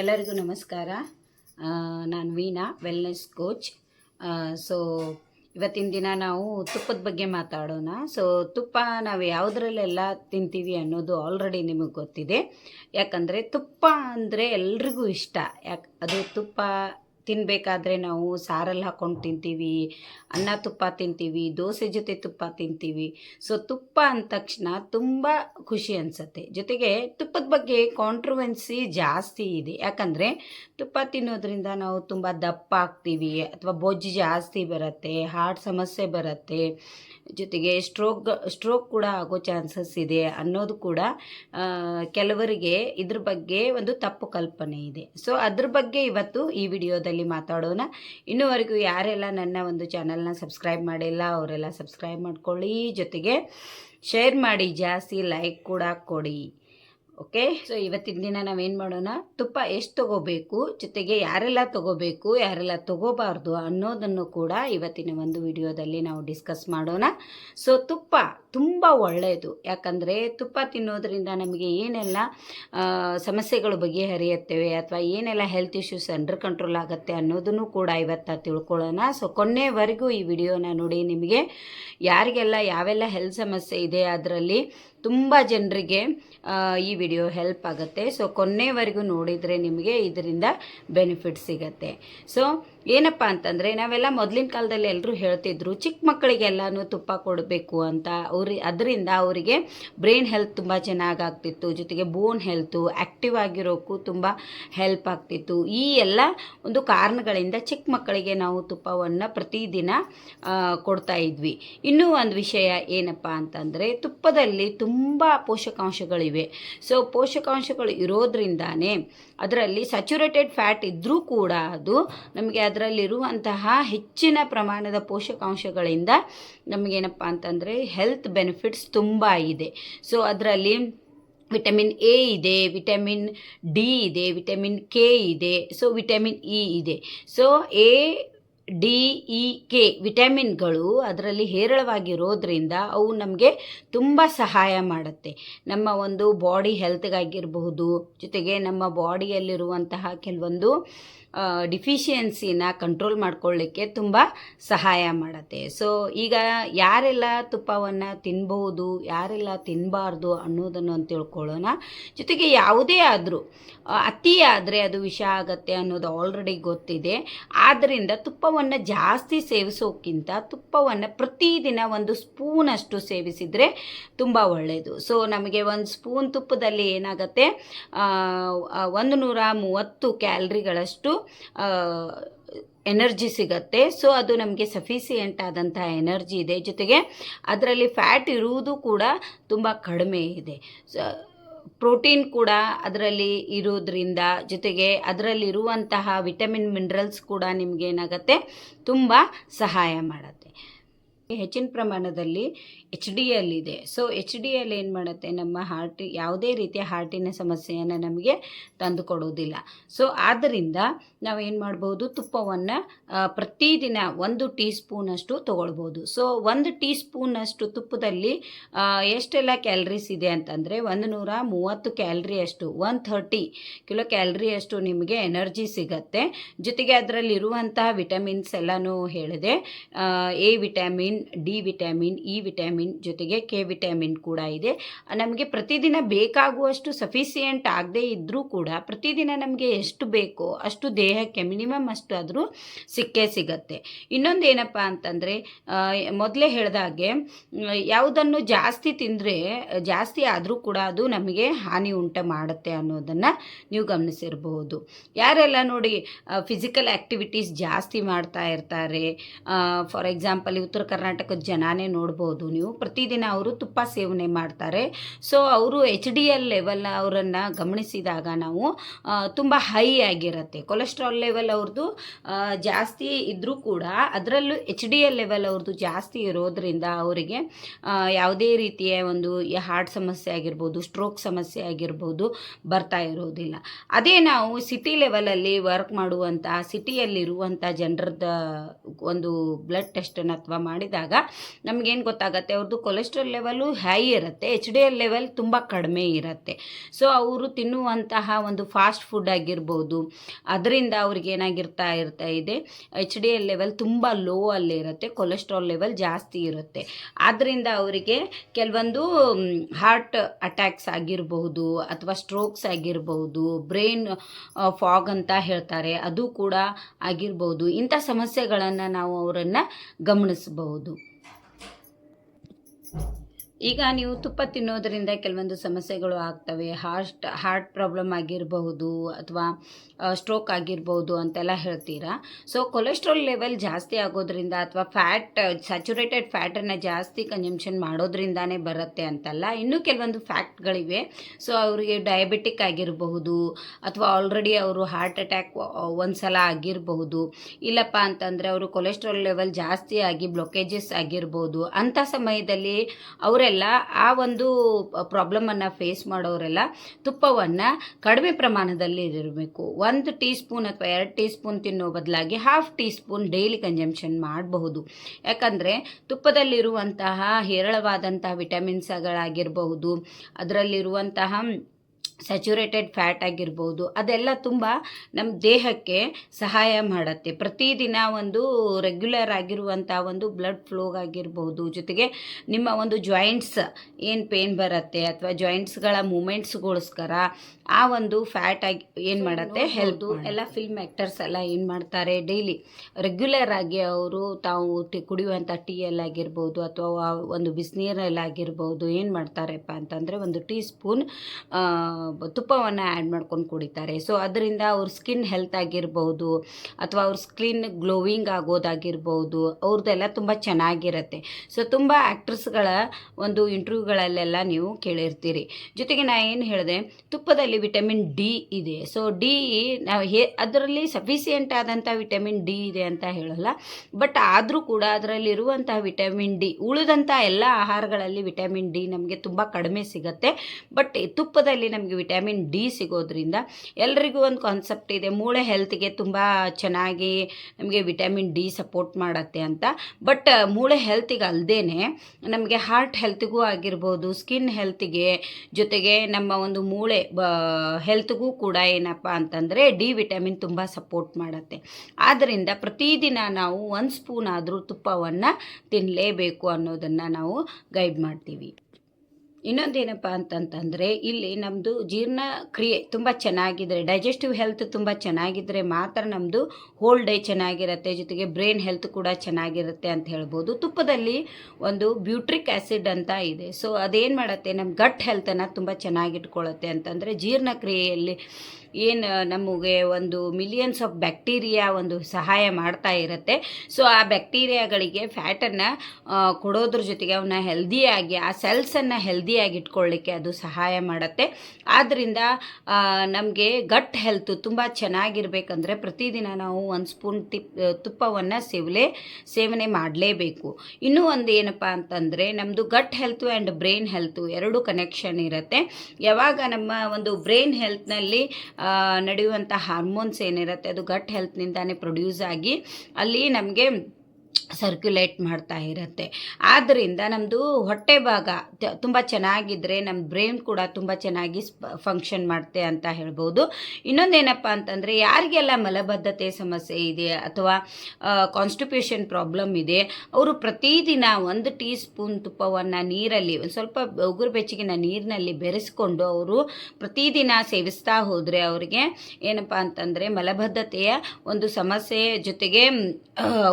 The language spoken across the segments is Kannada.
ಎಲ್ಲರಿಗೂ ನಮಸ್ಕಾರ. ನಾನು ವೀಣಾ ವೆಲ್ನೆಸ್ ಕೋಚ್ ಸೊ ಇವತ್ತಿನ ದಿನ ನಾವು ತುಪ್ಪದ ಬಗ್ಗೆ ಮಾತಾಡೋಣ. ಸೊ ತುಪ್ಪ ನಾವು ಯಾವುದ್ರಲ್ಲೆಲ್ಲ ತಿಂತೀವಿ ಅನ್ನೋದು ಆಲ್ರೆಡಿ ನಿಮಗೆ ಗೊತ್ತಿದೆ. ಯಾಕಂದರೆ ತುಪ್ಪ ಅಂದರೆ ಎಲ್ರಿಗೂ ಇಷ್ಟ. ಯಾಕೆ, ಅದು ತುಪ್ಪ ತಿನ್ನಬೇಕಾದ್ರೆ ನಾವು ಸಾರಲ್ಲಿ ಹಾಕ್ಕೊಂಡು ತಿಂತೀವಿ, ಅನ್ನ ತುಪ್ಪ ತಿಂತೀವಿ, ದೋಸೆ ಜೊತೆ ತುಪ್ಪ ತಿಂತೀವಿ. ಸೊ ತುಪ್ಪ ಅಂದ ತಕ್ಷಣ ತುಂಬ ಖುಷಿ ಅನಿಸುತ್ತೆ. ಜೊತೆಗೆ ತುಪ್ಪದ ಬಗ್ಗೆ ಕಾಂಟ್ರವೆನ್ಸಿ ಜಾಸ್ತಿ ಇದೆ. ಯಾಕಂದರೆ ತುಪ್ಪ ತಿನ್ನೋದ್ರಿಂದ ನಾವು ತುಂಬ ದಪ್ಪ ಆಗ್ತೀವಿ, ಅಥವಾ ಬೊಜ್ಜು ಜಾಸ್ತಿ ಬರುತ್ತೆ ಹಾರ್ಟ್ ಸಮಸ್ಯೆ ಬರುತ್ತೆ. ಜೊತೆಗೆ ಸ್ಟ್ರೋಕ್ ಸ್ಟ್ರೋಕ್ ಕೂಡ ಆಗೋ ಚಾನ್ಸಸ್ ಇದೆ ಅನ್ನೋದು ಕೂಡ ಕೆಲವರಿಗೆ ಇದ್ರ ಬಗ್ಗೆ ಒಂದು ತಪ್ಪು ಕಲ್ಪನೆ ಇದೆ. ಸೊ ಅದ್ರ ಬಗ್ಗೆ ಇವತ್ತು ಈ ವಿಡಿಯೋದಲ್ಲಿ ಮಾತಾಡೋಣ. ಇನ್ನೂವರೆಗೂ ಯಾರೆಲ್ಲ ನನ್ನ ಒಂದು ಚಾನಲ್ನ ಸಬ್ಸ್ಕ್ರೈಬ್ ಮಾಡಿಲ್ಲ, ಅವರೆಲ್ಲ ಸಬ್ಸ್ಕ್ರೈಬ್ ಮಾಡ್ಕೊಳ್ಳಿ. ಜೊತೆಗೆ ಶೇರ್ ಮಾಡಿ, ಜಾಸ್ತಿ ಲೈಕ್ ಕೂಡ ಕೊಡಿ. ಓಕೆ? ಸೊ ಇವತ್ತಿನ ದಿನ ನಾವೇನು ಮಾಡೋಣ? ತುಪ್ಪ ಎಷ್ಟು ತಗೋಬೇಕು? ಜೊತೆಗೆ ಯಾರೆಲ್ಲ ತಗೋಬೇಕು, ಯಾರೆಲ್ಲ ತಗೋಬಾರ್ದು ಅನ್ನೋದನ್ನು ಕೂಡ ಇವತ್ತಿನ ಒಂದು ವಿಡಿಯೋದಲ್ಲಿ ನಾವು ಡಿಸ್ಕಸ್ ಮಾಡೋಣ. ಸೊ ತುಪ್ಪ ತುಂಬ ಒಳ್ಳೆಯದು ಯಾಕಂದರೆ ತುಪ್ಪ ತಿನ್ನೋದ್ರಿಂದ ನಮಗೆ ಏನೆಲ್ಲ ಸಮಸ್ಯೆಗಳು ಬಗೆಹರಿಯುತ್ತವೆ ಅಥವಾ ಏನೆಲ್ಲ ಹೆಲ್ತ್ ಇಶ್ಯೂಸ್ ಅಂಡರ್ ಕಂಟ್ರೋಲ್ ಆಗುತ್ತೆ ಅನ್ನೋದನ್ನು ಕೂಡ ಇವತ್ತು ತಿಳ್ಕೊಳ್ಳೋಣ. ಸೊ ಕೊನೆವರೆಗೂ ಈ ವಿಡಿಯೋನ ನೋಡಿ ನಿಮಗೆ ಯಾರಿಗೆಲ್ಲ ಯಾವೆಲ್ಲ ಹೆಲ್ತ್ ಸಮಸ್ಯೆ ಇದೆ ಅದರಲ್ಲಿ ತುಂಬ ಜನರಿಗೆ ಈ ವಿಡಿಯೋ ಹೆಲ್ಪ್ ಆಗುತ್ತೆ. ಸೊ ಕೊನೆವರೆಗೂ ನೋಡಿದರೆ ನಿಮಗೆ ಇದರಿಂದ ಬೆನಿಫಿಟ್ ಸಿಗತ್ತೆ. ಸೊ ಏನಪ್ಪ ಅಂತಂದರೆ ನಾವೆಲ್ಲ ಮೊದಲಿನ ಕಾಲದಲ್ಲಿ ಎಲ್ಲರೂ ಹೇಳ್ತಿದ್ರು, ಚಿಕ್ಕ ಮಕ್ಕಳಿಗೆಲ್ಲನೂ ತುಪ್ಪ ಕೊಡಬೇಕು ಅಂತ. ಅವ್ರಿ, ಅದರಿಂದ ಅವರಿಗೆ ಬ್ರೈನ್ ಹೆಲ್ತ್ ತುಂಬ ಚೆನ್ನಾಗಾಗ್ತಿತ್ತು, ಜೊತೆಗೆ ಬೋನ್ ಹೆಲ್ತು ಆ್ಯಕ್ಟಿವ್ ಆಗಿರೋಕ್ಕೂ ತುಂಬ ಹೆಲ್ಪ್ ಆಗ್ತಿತ್ತು. ಈ ಎಲ್ಲ ಒಂದು ಕಾರಣಗಳಿಂದ ಚಿಕ್ಕ ಮಕ್ಕಳಿಗೆ ನಾವು ತುಪ್ಪವನ್ನು ಪ್ರತಿದಿನ ಕೊಡ್ತಾ ಇದ್ವಿ. ಇನ್ನೂ ಒಂದು ವಿಷಯ ಏನಪ್ಪ ಅಂತಂದರೆ ತುಪ್ಪದಲ್ಲಿ ತುಂಬ ಪೋಷಕಾಂಶಗಳಿವೆ. ಸೊ ಪೋಷಕಾಂಶಗಳು ಇರೋದ್ರಿಂದಾನೇ ಅದರಲ್ಲಿ ಸ್ಯಾಚುರೇಟೆಡ್ ಫ್ಯಾಟ್ ಇದ್ದರೂ ಕೂಡ ಅದು ನಮಗೆ ಅದರಲ್ಲಿರುವಂತಹ ಹೆಚ್ಚಿನ ಪ್ರಮಾಣದ ಪೋಷಕಾಂಶಗಳಿಂದ ನಮಗೇನಪ್ಪ ಅಂತಂದರೆ ಹೆಲ್ತ್ ಬೆನಿಫಿಟ್ಸ್ ತುಂಬ ಇದೆ. ಸೊ ಅದರಲ್ಲಿ ವಿಟಮಿನ್ ಎ ಇದೆ ವಿಟಮಿನ್ ಡಿ ಇದೆ ವಿಟಮಿನ್ ಕೆ ಇದೆ ಸೊ ವಿಟಮಿನ್ ಇ ಇದೆ. So A D E K ವಿಟಮಿನ್ಗಳು ಅದರಲ್ಲಿ ಹೇರಳವಾಗಿರೋದ್ರಿಂದ ಅವು ನಮಗೆ ತುಂಬ ಸಹಾಯ ಮಾಡುತ್ತೆ. ನಮ್ಮ ಒಂದು ಬಾಡಿ ಹೆಲ್ತ್ಗಾಗಿರಬಹುದು ಜೊತೆಗೆ ನಮ್ಮ ಬಾಡಿಯಲ್ಲಿರುವಂತಹ ಕೆಲವೊಂದು ಡಿಫಿಷಿಯನ್ಸಿನ ಕಂಟ್ರೋಲ್ ಮಾಡ್ಕೊಳ್ಳಿಕ್ಕೆ ತುಂಬ ಸಹಾಯ ಮಾಡುತ್ತೆ. ಸೊ ಈಗ ಯಾರೆಲ್ಲ ತುಪ್ಪವನ್ನು ತಿನ್ಬೋದು ಯಾರೆಲ್ಲ ತಿನ್ನಬಾರ್ದು ಅನ್ನೋದನ್ನು ಅಂತ ತಿಳ್ಕೊಳ್ಳೋಣ. ಜೊತೆಗೆ ಯಾವುದೇ ಆದರೂ ಅತಿ ಆದರೆ ಅದು ವಿಷ ಆಗತ್ತೆ ಅನ್ನೋದು ಆಲ್ರೆಡಿ ಗೊತ್ತಿದೆ. ಆದ್ದರಿಂದ ತುಪ್ಪವನ್ನು ಜಾಸ್ತಿ ಸೇವಿಸೋಕ್ಕಿಂತ ತುಪ್ಪವನ್ನು ಪ್ರತಿದಿನ ಒಂದು ಸ್ಪೂನಷ್ಟು ಸೇವಿಸಿದರೆ ತುಂಬ ಒಳ್ಳೆಯದು ಸೊ ನಮಗೆ ಒಂದು ಸ್ಪೂನ್ ತುಪ್ಪದಲ್ಲಿ ಏನಾಗುತ್ತೆ ಒಂದು ನೂರ ಮೂವತ್ತು ಕ್ಯಾಲ್ರಿಗಳಷ್ಟು ಎನರ್ಜಿ ಸಿಗತ್ತೆ. ಸೊ, ಅದು ನಮಗೆ ಸಫಿಸಿಯೆಂಟ್ ಆದಂತಹ ಎನರ್ಜಿ ಇದೆ. ಜೊತೆಗೆ ಅದರಲ್ಲಿ ಫ್ಯಾಟ್ ಇರುವುದು ಕೂಡ ತುಂಬ ಕಡಿಮೆ ಇದೆ. ಪ್ರೋಟೀನ್ ಕೂಡ ಅದರಲ್ಲಿ ಇರೋದ್ರಿಂದ ಜೊತೆಗೆ ಅದರಲ್ಲಿರುವಂತಹ ವಿಟಮಿನ್, ಮಿನರಲ್ಸ್ ಕೂಡ ನಿಮಗೇನಾಗತ್ತೆ ತುಂಬ ಸಹಾಯ ಮಾಡುತ್ತೆ. ಹೆಚ್ಚಿನ ಪ್ರಮಾಣದಲ್ಲಿ ಎಚ್ ಡಿ ಎಲ್ ಇದೆ. ಸೊ ಎಚ್ ಡಿ ಎಲ್ ಏನು ಮಾಡುತ್ತೆ? ನಮ್ಮ ಹಾರ್ಟ್ ಯಾವುದೇ ರೀತಿಯ ಹಾರ್ಟಿನ ಸಮಸ್ಯೆಯನ್ನು ನಮಗೆ ತಂದುಕೊಡೋದಿಲ್ಲ ಸೊ ಆದ್ದರಿಂದ ನಾವೇನು ಮಾಡ್ಬೋದು? ತುಪ್ಪವನ್ನು ಪ್ರತಿದಿನ ಒಂದು ಟೀ ಸ್ಪೂನಷ್ಟು ತೊಗೊಳ್ಬೋದು. ಸೊ ಒಂದು ಟೀ ಸ್ಪೂನಷ್ಟು ತುಪ್ಪದಲ್ಲಿ ಎಷ್ಟೆಲ್ಲ ಕ್ಯಾಲ್ರೀಸ್ ಇದೆ ಅಂತಂದರೆ ಒಂದು ನೂರ ಮೂವತ್ತು ಕ್ಯಾಲ್ರಿಯಷ್ಟು ಒನ್ ಥರ್ಟಿ ಕಿಲೋ ಕ್ಯಾಲ್ರಿಯಷ್ಟು ನಿಮಗೆ ಎನರ್ಜಿ ಸಿಗತ್ತೆ. ಜೊತೆಗೆ ಅದರಲ್ಲಿರುವಂತಹ ವಿಟಮಿನ್ಸ್ ಎಲ್ಲನೂ ಹೇಳಿದೆ. A vitamin D vitamin, E vitamin ಜೊತೆಗೆ ಕೆ ವಿಟಮಿನ್ ಕೂಡ ಇದೆ. ನಮಗೆ ಪ್ರತಿದಿನ ಬೇಕಾಗುವಷ್ಟು ಸಫಿಸಿಯೆಂಟ್ ಆಗದೇ ಇದ್ದರೂ ಕೂಡ ಪ್ರತಿದಿನ ನಮಗೆ ಎಷ್ಟು ಬೇಕೋ ಅಷ್ಟು ದೇಹಕ್ಕೆ ಮಿನಿಮಮ್ ಅಷ್ಟು ಆದರೂ ಸಿಕ್ಕೇ ಸಿಗತ್ತೆ. ಇನ್ನೊಂದು ಏನಪ್ಪ ಅಂತಂದರೆ ಮೊದಲೇ ಹೇಳಿದಾಗೆ ಯಾವುದನ್ನು ಜಾಸ್ತಿ ತಿಂದರೆ, ಜಾಸ್ತಿ ಆದರೂ ಕೂಡ ಅದು ನಮಗೆ ಹಾನಿ ಉಂಟು ಮಾಡುತ್ತೆ ಅನ್ನೋದನ್ನು ನೀವು ಗಮನಿಸಿರಬಹುದು. ಯಾರೆಲ್ಲ ನೋಡಿ ಫಿಸಿಕಲ್ ಆ್ಯಕ್ಟಿವಿಟೀಸ್ ಜಾಸ್ತಿ ಮಾಡ್ತಾ ಇರ್ತಾರೆ ಫಾರ್ ಎಕ್ಸಾಂಪಲ್ ಉತ್ತರ ಕರ್ನಾಟಕದ ಜನಾನೇ ನೋಡ್ಬೋದು ನೀವು. ಪ್ರತಿದಿನ ಅವರು ತುಪ್ಪ ಸೇವನೆ ಮಾಡ್ತಾರೆ. ಸೊ ಅವರು ಎಚ್ ಡಿ ಎಲ್ ಲೆವೆಲ್ ಅವರನ್ನು ಗಮನಿಸಿದಾಗ ನಾವು ತುಂಬ ಹೈ ಆಗಿರುತ್ತೆ. ಕೊಲೆಸ್ಟ್ರಾಲ್ ಲೆವೆಲ್ ಅವ್ರದ್ದು ಜಾಸ್ತಿ ಇದ್ದರೂ ಕೂಡ ಅದರಲ್ಲೂ ಎಚ್ ಡಿ ಎಲ್ ಲೆವೆಲ್ ಅವ್ರದ್ದು ಜಾಸ್ತಿ ಇರೋದರಿಂದ ಅವರಿಗೆ ಯಾವುದೇ ರೀತಿಯ ಒಂದು ಹಾರ್ಟ್ ಸಮಸ್ಯೆ ಆಗಿರ್ಬೋದು ಸ್ಟ್ರೋಕ್ ಸಮಸ್ಯೆ ಆಗಿರ್ಬೋದು ಬರ್ತಾ ಇರೋದಿಲ್ಲ. ಅದೇ ನಾವು ಸಿಟಿ ಲೆವೆಲಲ್ಲಿ ವರ್ಕ್ ಮಾಡುವಂಥ ಸಿಟಿಯಲ್ಲಿರುವಂಥ ಜನರದ ಒಂದು ಬ್ಲಡ್ ಟೆಸ್ಟನ್ನು ಅಥವಾ ಮಾಡಿದಾಗ ನಮಗೇನು ಗೊತ್ತಾಗುತ್ತೆ ಅವ್ರದ್ದು ಕೊಲೆಸ್ಟ್ರಾಲ್ ಲೆವೆಲು ಹೈ ಇರುತ್ತೆ ಎಚ್ ಡಿ ಎಲ್ ಲೆವೆಲ್ ತುಂಬ ಕಡಿಮೆ ಇರುತ್ತೆ. ಸೊ ಅವರು ತಿನ್ನುವಂತಹ ಒಂದು ಫಾಸ್ಟ್ ಫುಡ್ ಆಗಿರ್ಬೋದು, ಅದರಿಂದ ಅವ್ರಿಗೆ ಏನಾಗಿರ್ತಾ ಇರ್ತಾ ಇದೆ ಎಚ್ ಡಿ ಎಲ್ ಲೆವೆಲ್ ತುಂಬ ಲೋ ಅಲ್ಲಿ ಇರುತ್ತೆ ಕೊಲೆಸ್ಟ್ರಾಲ್ ಲೆವೆಲ್ ಜಾಸ್ತಿ ಇರುತ್ತೆ. ಆದ್ದರಿಂದ ಅವರಿಗೆ ಕೆಲವೊಂದು ಹಾರ್ಟ್ ಅಟ್ಯಾಕ್ಸ್ ಆಗಿರಬಹುದು ಅಥವಾ ಸ್ಟ್ರೋಕ್ಸ್ ಆಗಿರಬಹುದು ಬ್ರೈನ್ ಫಾಗ್ ಅಂತ ಹೇಳ್ತಾರೆ, ಅದು ಕೂಡ ಆಗಿರ್ಬೋದು. ಇಂಥ ಸಮಸ್ಯೆಗಳನ್ನು ನಾವು ಅವರನ್ನು ಗಮನಿಸಬಹುದು. tudo. ಈಗ ನೀವು ತುಪ್ಪ ತಿನ್ನೋದರಿಂದ ಕೆಲವೊಂದು ಸಮಸ್ಯೆಗಳು ಆಗ್ತವೆ. ಹಾರ್ಟ್ ಹಾರ್ಟ್ ಪ್ರಾಬ್ಲಮ್ ಆಗಿರಬಹುದು ಅಥವಾ ಸ್ಟ್ರೋಕ್ ಆಗಿರ್ಬೋದು ಅಂತೆಲ್ಲ ಹೇಳ್ತೀರಾ? ಸೊ ಕೊಲೆಸ್ಟ್ರಾಲ್ ಲೆವೆಲ್ ಜಾಸ್ತಿ ಆಗೋದ್ರಿಂದ ಅಥವಾ ಫ್ಯಾಟ್ ಸ್ಯಾಚುರೇಟೆಡ್ ಫ್ಯಾಟನ್ನು ಜಾಸ್ತಿ ಕನ್ಸಂಪ್ಷನ್ ಮಾಡೋದ್ರಿಂದಾನೇ ಬರುತ್ತೆ ಅಂತಲ್ಲ. ಇನ್ನೂ ಕೆಲವೊಂದು ಫ್ಯಾಕ್ಟ್ಗಳಿವೆ ಸೊ ಅವರಿಗೆ ಡಯಾಬಿಟಿಕ್ ಆಗಿರಬಹುದು ಅಥವಾ ಆಲ್ರೆಡಿ ಅವರು ಹಾರ್ಟ್ ಅಟ್ಯಾಕ್ ಒಂದು ಸಲ ಆಗಿರಬಹುದು. ಇಲ್ಲಪ್ಪ ಅಂತಂದರೆ ಅವರು ಕೊಲೆಸ್ಟ್ರಾಲ್ ಲೆವೆಲ್ ಜಾಸ್ತಿ ಆಗಿ ಬ್ಲೊಕೇಜಸ್ ಆಗಿರ್ಬೋದು. ಅಂಥ ಸಮಯದಲ್ಲಿ ಅವರೆಲ್ಲ ಆ ಒಂದು ಪ್ರಾಬ್ಲಮನ್ನು ಫೇಸ್ ಮಾಡೋರೆಲ್ಲ ತುಪ್ಪವನ್ನು ಕಡಿಮೆ ಪ್ರಮಾಣದಲ್ಲಿ ಇರಬೇಕು. ಒಂದು ಟೀ ಸ್ಪೂನ್ ಅಥವಾ ಎರಡು ಟೀ ಸ್ಪೂನ್ ತಿನ್ನೋ ಬದಲಾಗಿ half teaspoon daily consumption ಮಾಡಬಹುದು. ಯಾಕಂದರೆ ತುಪ್ಪದಲ್ಲಿರುವಂತಹ ಹೇರಳವಾದಂತಹ ವಿಟಮಿನ್ಸ್ಗಳಾಗಿರಬಹುದು ಅದರಲ್ಲಿರುವಂತಹ ಸ್ಯಾಚುರೇಟೆಡ್ ಫ್ಯಾಟ್ ಆಗಿರ್ಬೋದು ಅದೆಲ್ಲ ತುಂಬ ನಮ್ಮ ದೇಹಕ್ಕೆ ಸಹಾಯ ಮಾಡುತ್ತೆ. ಪ್ರತಿದಿನ ಒಂದು ರೆಗ್ಯುಲರ್ ಆಗಿರುವಂಥ ಒಂದು ಬ್ಲಡ್ ಫ್ಲೋ ಆಗಿರ್ಬೋದು ಜೊತೆಗೆ ನಿಮ್ಮ ಒಂದು ಜಾಯಿಂಟ್ಸ್ ಏನು ಪೇನ್ ಬರುತ್ತೆ ಅಥವಾ ಜಾಯಿಂಟ್ಸ್ಗಳ ಮೂಮೆಂಟ್ಸ್ಗೋಸ್ಕರ ಆ ಒಂದು ಫ್ಯಾಟ್ ಆಗಿ ಏನು ಮಾಡುತ್ತೆ? ಹೆಲ್ತ್ ಎಲ್ಲ ಫಿಲ್ಮ್ ಆ್ಯಕ್ಟರ್ಸ್ ಎಲ್ಲ ಏನು ಮಾಡ್ತಾರೆ ಡೈಲಿ? ರೆಗ್ಯುಲರ್ ಆಗಿ ಅವರು ತಾವು ಟಿ ಕುಡಿಯುವಂಥ ಟೀಯಲ್ಲಾಗಿರ್ಬೋದು ಅಥವಾ ಒಂದು ಬಿಸಿನೀರಲ್ಲಾಗಿರ್ಬೋದು ಏನು ಮಾಡ್ತಾರಪ್ಪ ಅಂತಂದರೆ ಒಂದು ಟೀ ಸ್ಪೂನ್ ತುಪ್ಪವನ್ನು ಆ್ಯಡ್ ಮಾಡ್ಕೊಂಡು ಕುಡಿತಾರೆ. ಸೊ ಅದರಿಂದ ಅವ್ರ ಸ್ಕಿನ್ ಹೆಲ್ತ್ ಆಗಿರ್ಬೋದು ಅಥವಾ ಅವ್ರ ಸ್ಕಿನ್ ಗ್ಲೋವಿಂಗ್ ಆಗೋದಾಗಿರ್ಬೋದು ಅವ್ರದ್ದೆಲ್ಲ ತುಂಬ ಚೆನ್ನಾಗಿರುತ್ತೆ. ಸೊ ತುಂಬ ಆ್ಯಕ್ಟ್ರೆಸ್ಗಳ ಒಂದು ಇಂಟರ್ವ್ಯೂಗಳಲ್ಲೆಲ್ಲ ನೀವು ಕೇಳಿರ್ತೀರಿ. ಜೊತೆಗೆ ನಾನು ಏನು ಹೇಳಿದೆ, ತುಪ್ಪದಲ್ಲಿ ವಿಟಮಿನ್ ಡಿ ಇದೆ. ಸೊ ಡಿ ನಾವು ಹೇ, ಅದರಲ್ಲಿ ಸಫಿಸಿಯೆಂಟ್ ಆದಂಥ ವಿಟಮಿನ್ ಡಿ ಇದೆ ಅಂತ ಹೇಳಲ್ಲ. ಬಟ್ ಆದರೂ ಕೂಡ ಅದರಲ್ಲಿರುವಂಥ ವಿಟಮಿನ್ ಡಿ ಉಳಿದಂಥ ಎಲ್ಲ ಆಹಾರಗಳಲ್ಲಿ ವಿಟಮಿನ್ ಡಿ ನಮಗೆ ತುಂಬ ಕಡಿಮೆ ಸಿಗುತ್ತೆ. ಬಟ್ ತುಪ್ಪದಲ್ಲಿ ನಮಗೆ ವಿಟಮಿನ್ ಡಿ ಸಿಗೋದ್ರಿಂದ ಎಲ್ರಿಗೂ ಒಂದು ಕಾನ್ಸೆಪ್ಟ್ ಇದೆ. ಮೂಳೆ ಹೆಲ್ತ್ಗೆ ತುಂಬ ಚೆನ್ನಾಗಿ ನಮಗೆ ವಿಟಮಿನ್ ಡಿ ಸಪೋರ್ಟ್ ಮಾಡುತ್ತೆ ಅಂತ. ಬಟ್ ಮೂಳೆ ಹೆಲ್ತಿಗೆ ಅಲ್ಲದೇ ನಮಗೆ ಹಾರ್ಟ್ ಹೆಲ್ತ್ಗೂ ಆಗಿರ್ಬೋದು ಸ್ಕಿನ್ ಹೆಲ್ತಿಗೆ ಜೊತೆಗೆ ನಮ್ಮ ಒಂದು ಮೂಳೆ ಹೆಲ್ತ್ಗೂ ಕೂಡ ಏನಪ್ಪ ಅಂತಂದರೆ ಡಿ ವಿಟಮಿನ್ ತುಂಬ ಸಪೋರ್ಟ್ ಮಾಡುತ್ತೆ. ಆದ್ದರಿಂದ ಪ್ರತಿದಿನ ನಾವು ಒಂದು ಸ್ಪೂನ್ ಆದರೂ ತುಪ್ಪವನ್ನು ತಿನ್ನಲೇಬೇಕು ಅನ್ನೋದನ್ನು ನಾವು ಗೈಡ್ ಮಾಡ್ತೀವಿ. ಇನ್ನೊಂದೇನಪ್ಪ ಅಂತಂತಂದರೆ, ಇಲ್ಲಿ ನಮ್ಮದು ಜೀರ್ಣಕ್ರಿಯೆ ತುಂಬ ಚೆನ್ನಾಗಿದ್ದರೆ ಡೈಜೆಸ್ಟಿವ್ ಹೆಲ್ತ್ ತುಂಬ ಚೆನ್ನಾಗಿದ್ದರೆ ಮಾತ್ರ ನಮ್ಮದು ಹೋಲ್ ಡೇ ಚೆನ್ನಾಗಿರುತ್ತೆ, ಜೊತೆಗೆ ಬ್ರೈನ್ ಹೆಲ್ತ್ ಕೂಡ ಚೆನ್ನಾಗಿರುತ್ತೆ ಅಂತ ಹೇಳ್ಬೋದು. ತುಪ್ಪದಲ್ಲಿ ಒಂದು ಬ್ಯೂಟ್ರಿಕ್ ಆ್ಯಸಿಡ್ ಅಂತ ಇದೆ. ಸೊ ಅದೇನು ಮಾಡುತ್ತೆ ನಮ್ಮ ಗಟ್ ಹೆಲ್ತನ್ನು ತುಂಬ ಚೆನ್ನಾಗಿಟ್ಕೊಳ್ಳುತ್ತೆ ಅಂತಂದರೆ ಜೀರ್ಣಕ್ರಿಯೆಯಲ್ಲಿ ಏನು ನಮಗೆ ಒಂದು ಮಿಲಿಯನ್ಸ್ ಆಫ್ ಬ್ಯಾಕ್ಟೀರಿಯಾ ಒಂದು ಸಹಾಯ ಮಾಡ್ತಾ ಇರುತ್ತೆ. ಸೊ ಆ ಬ್ಯಾಕ್ಟೀರಿಯಾಗಳಿಗೆ ಫ್ಯಾಟನ್ನು ಕೊಡೋದ್ರ ಜೊತೆಗೆ ಅವನ್ನ ಹೆಲ್ದಿಯಾಗಿ ಆ ಸೆಲ್ಸನ್ನು ಹೆಲ್ದಿಯಾಗಿ ಇಟ್ಕೊಳ್ಳಿಕ್ಕೆ ಅದು ಸಹಾಯ ಮಾಡುತ್ತೆ. ಆದ್ದರಿಂದ ನಮಗೆ ಗಟ್ ಹೆಲ್ತ್ ತುಂಬ ಚೆನ್ನಾಗಿರ್ಬೇಕಂದ್ರೆ ಪ್ರತಿದಿನ ನಾವು ಒಂದು ಸ್ಪೂನ್ ತಿಪ್ ತುಪ್ಪವನ್ನು ಸೇವಲೆ, ಸೇವನೆ ಮಾಡಲೇಬೇಕು. ಇನ್ನೂ ಒಂದು ಏನಪ್ಪ ಅಂತಂದರೆ ನಮ್ಮದು gut health and brain health ಎರಡು ಕನೆಕ್ಷನ್ ಇರುತ್ತೆ. ಯಾವಾಗ ನಮ್ಮ ಒಂದು ಬ್ರೈನ್ ಹೆಲ್ತ್ನಲ್ಲಿ ನಡೆಯುವಂಥ ಹಾರ್ಮೋನ್ಸ್ ಏನಿರುತ್ತೆ ಅದು ಗಟ್ ಹೆಲ್ತ್ನಿಂದಾನೇ ಪ್ರೊಡ್ಯೂಸ್ ಆಗಿ ಅಲ್ಲಿ ನಮಗೆ ಸರ್ಕ್ಯುಲೇಟ್ ಮಾಡ್ತಾ ಇರುತ್ತೆ. ಆದ್ದರಿಂದ ನಮ್ಮದು ಹೊಟ್ಟೆ ಭಾಗ ತುಂಬ ಚೆನ್ನಾಗಿದ್ದರೆ ನಮ್ಮ ಬ್ರೈನ್ ಕೂಡ ತುಂಬ ಚೆನ್ನಾಗಿ ಫಂಕ್ಷನ್ ಮಾಡುತ್ತೆ ಅಂತ ಹೇಳ್ಬೋದು. ಇನ್ನೊಂದೇನಪ್ಪ ಅಂತಂದರೆ ಯಾರಿಗೆಲ್ಲ ಮಲಬದ್ಧತೆ ಸಮಸ್ಯೆ ಇದೆ ಅಥವಾ ಕಾನ್ಸ್ಟಿಪ್ಯೂಷನ್ ಪ್ರಾಬ್ಲಮ್ ಇದೆ, ಅವರು ಪ್ರತಿದಿನ ಒಂದು ಟೀ ಸ್ಪೂನ್ ತುಪ್ಪವನ್ನು ನೀರಲ್ಲಿ, ಒಂದು ಸ್ವಲ್ಪ ಉಗುರು ಬೆಚ್ಚಗಿನ ನೀರಿನಲ್ಲಿ ಬೆರೆಸ್ಕೊಂಡು ಅವರು ಪ್ರತಿದಿನ ಸೇವಿಸ್ತಾ ಹೋದರೆ ಅವರಿಗೆ ಏನಪ್ಪ ಅಂತಂದರೆ ಮಲಬದ್ಧತೆಯ ಒಂದು ಸಮಸ್ಯೆ ಜೊತೆಗೆ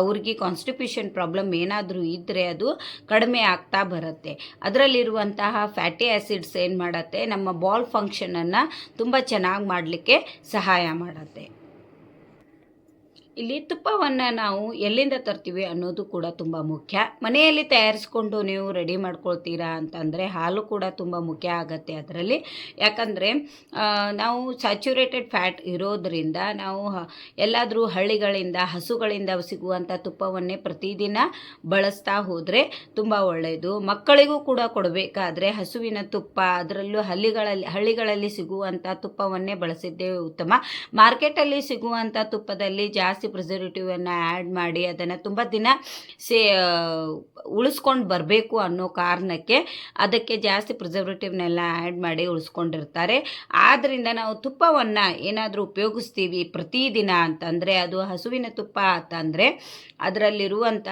ಅವ್ರಿಗೆ ಕಾನ್ಸ್ಟಿಪ್ಯೂಷನ್ ಪ್ರಾಬ್ಲಮ್ ಏನಾದರೂ ಇದ್ದರೆ ಅದು ಕಡಿಮೆ ಆಗ್ತಾ ಬರುತ್ತೆ. ಅದರಲ್ಲಿರುವಂತಹ ಫ್ಯಾಟಿ ಆ್ಯಸಿಡ್ಸ್ ಏನು ಮಾಡುತ್ತೆ? ನಮ್ಮ ಬಾಲ್ ಫಂಕ್ಷನನ್ನು ತುಂಬ ಚೆನ್ನಾಗಿ ಮಾಡಲಿಕ್ಕೆ ಸಹಾಯ ಮಾಡುತ್ತೆ. ಇಲ್ಲಿ ತುಪ್ಪವನ್ನು ನಾವು ಎಲ್ಲಿಂದ ತರ್ತೀವಿ ಅನ್ನೋದು ಕೂಡ ತುಂಬ ಮುಖ್ಯ. ಮನೆಯಲ್ಲಿ ತಯಾರಿಸ್ಕೊಂಡು ನೀವು ರೆಡಿ ಮಾಡ್ಕೊಳ್ತೀರಾ ಅಂತಂದರೆ ಹಾಲು ಕೂಡ ತುಂಬ ಮುಖ್ಯ ಆಗುತ್ತೆ ಅದರಲ್ಲಿ. ಯಾಕಂದರೆ ನಾವು ಸ್ಯಾಚುರೇಟೆಡ್ ಫ್ಯಾಟ್ ಇರೋದರಿಂದ ನಾವು ಎಲ್ಲಾದರೂ ಹಳ್ಳಿಗಳಿಂದ, ಹಸುಗಳಿಂದ ಸಿಗುವಂಥ ತುಪ್ಪವನ್ನೇ ಪ್ರತಿದಿನ ಬಳಸ್ತಾ ಹೋದರೆ ತುಂಬ ಒಳ್ಳೆಯದು ಮಕ್ಕಳಿಗೂ ಕೂಡ ಕೊಡಬೇಕಾದ್ರೆ ಹಸುವಿನ ತುಪ್ಪ, ಅದರಲ್ಲೂ ಹಳ್ಳಿಗಳಲ್ಲಿ ಹಳ್ಳಿಗಳಲ್ಲಿ ಸಿಗುವಂಥ ತುಪ್ಪವನ್ನೇ ಬಳಸಿದ್ದೇ ಉತ್ತಮ. ಮಾರ್ಕೆಟಲ್ಲಿ ಸಿಗುವಂಥ ತುಪ್ಪದಲ್ಲಿ ಜಾಸ್ತಿ ಜಾಸ್ತಿ ಪ್ರಿಸರ್ವೇಟಿವನ್ನು ಆ್ಯಡ್ ಮಾಡಿ ಅದನ್ನು ತುಂಬ ದಿನ ಸೇ ಉಳಿಸ್ಕೊಂಡು ಬರಬೇಕು ಅನ್ನೋ ಕಾರಣಕ್ಕೆ ಅದಕ್ಕೆ ಜಾಸ್ತಿ ಪ್ರಿಸರ್ವೇಟಿವ್ನೆಲ್ಲ ಆ್ಯಡ್ ಮಾಡಿ ಉಳಿಸ್ಕೊಂಡಿರ್ತಾರೆ. ಆದ್ದರಿಂದ ನಾವು ತುಪ್ಪವನ್ನು ಏನಾದರೂ ಉಪಯೋಗಿಸ್ತೀವಿ ಪ್ರತಿದಿನ ಅಂತಂದರೆ, ಅದು ಹಸುವಿನ ತುಪ್ಪ ಅಂತಂದರೆ ಅದರಲ್ಲಿರುವಂಥ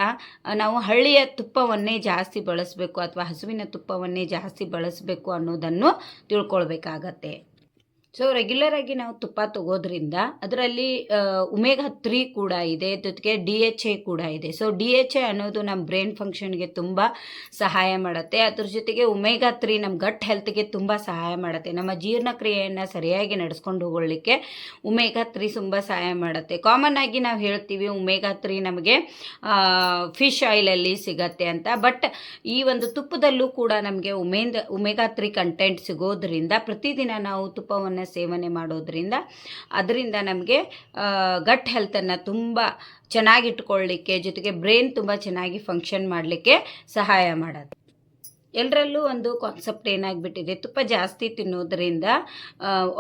ನಾವು ಹಳ್ಳಿಯ ತುಪ್ಪವನ್ನೇ ಜಾಸ್ತಿ ಬಳಸಬೇಕು ಅಥವಾ ಹಸುವಿನ ತುಪ್ಪವನ್ನೇ ಜಾಸ್ತಿ ಬಳಸಬೇಕು ಅನ್ನೋದನ್ನು ತಿಳ್ಕೊಳ್ಬೇಕಾಗತ್ತೆ. ಸೊ ರೆಗ್ಯುಲರ್ ಆಗಿ ನಾವು ತುಪ್ಪ ತಗೋದ್ರಿಂದ ಅದರಲ್ಲಿ ಉಮೇಗ ತ್ರೀ ಕೂಡ ಇದೆ, ಜೊತೆಗೆ ಡಿ ಎಚ್ ಎ ಕೂಡ ಇದೆ. ಸೊ ಡಿ ಎಚ್ ಎ ಅನ್ನೋದು ನಮ್ಮ ಬ್ರೈನ್ ಫಂಕ್ಷನ್ಗೆ ತುಂಬ ಸಹಾಯ ಮಾಡುತ್ತೆ. ಅದ್ರ ಜೊತೆಗೆ ಉಮೇಗ ತ್ರೀ ನಮ್ಮ ಗಟ್ ಹೆಲ್ತ್ಗೆ ತುಂಬ ಸಹಾಯ ಮಾಡುತ್ತೆ. ನಮ್ಮ ಜೀರ್ಣಕ್ರಿಯೆಯನ್ನು ಸರಿಯಾಗಿ ನಡೆಸ್ಕೊಂಡು ಹೋಗೊಳ್ಳಿಕ್ಕೆ ಉಮೇಗ ತ್ರೀ ತುಂಬ ಸಹಾಯ ಮಾಡುತ್ತೆ. ಕಾಮನ್ ಆಗಿ ನಾವು ಹೇಳ್ತೀವಿ ಉಮೇಗ ತ್ರೀ ನಮಗೆ ಫಿಶ್ ಆಯಿಲಲ್ಲಿ ಸಿಗತ್ತೆ ಅಂತ. ಬಟ್ ಈ ಒಂದು ತುಪ್ಪದಲ್ಲೂ ಕೂಡ ನಮಗೆ ಉಮೇಂದ ಉಮೇಗಾ ತ್ರೀ ಕಂಟೆಂಟ್ ಸಿಗೋದ್ರಿಂದ ಪ್ರತಿದಿನ ನಾವು ತುಪ್ಪವನ್ನು ಸೇವನೆ ಮಾಡೋದ್ರಿಂದ ಅದರಿಂದ ನಮಗೆ ಗಟ್ ಹೆಲ್ತನ್ನು ತುಂಬ ಚೆನ್ನಾಗಿಟ್ಕೊಳ್ಳಿಕ್ಕೆ ಜೊತೆಗೆ ಬ್ರೈನ್ ತುಂಬ ಚೆನ್ನಾಗಿ ಫಂಕ್ಷನ್ ಮಾಡಲಿಕ್ಕೆ ಸಹಾಯ ಮಾಡುತ್ತೆ. ಎಲ್ಲರಲ್ಲೂ ಒಂದು ಕಾನ್ಸೆಪ್ಟ್ ಏನಾಗಿಬಿಟ್ಟಿದೆ, ತುಪ್ಪ ಜಾಸ್ತಿ ತಿನ್ನೋದ್ರಿಂದ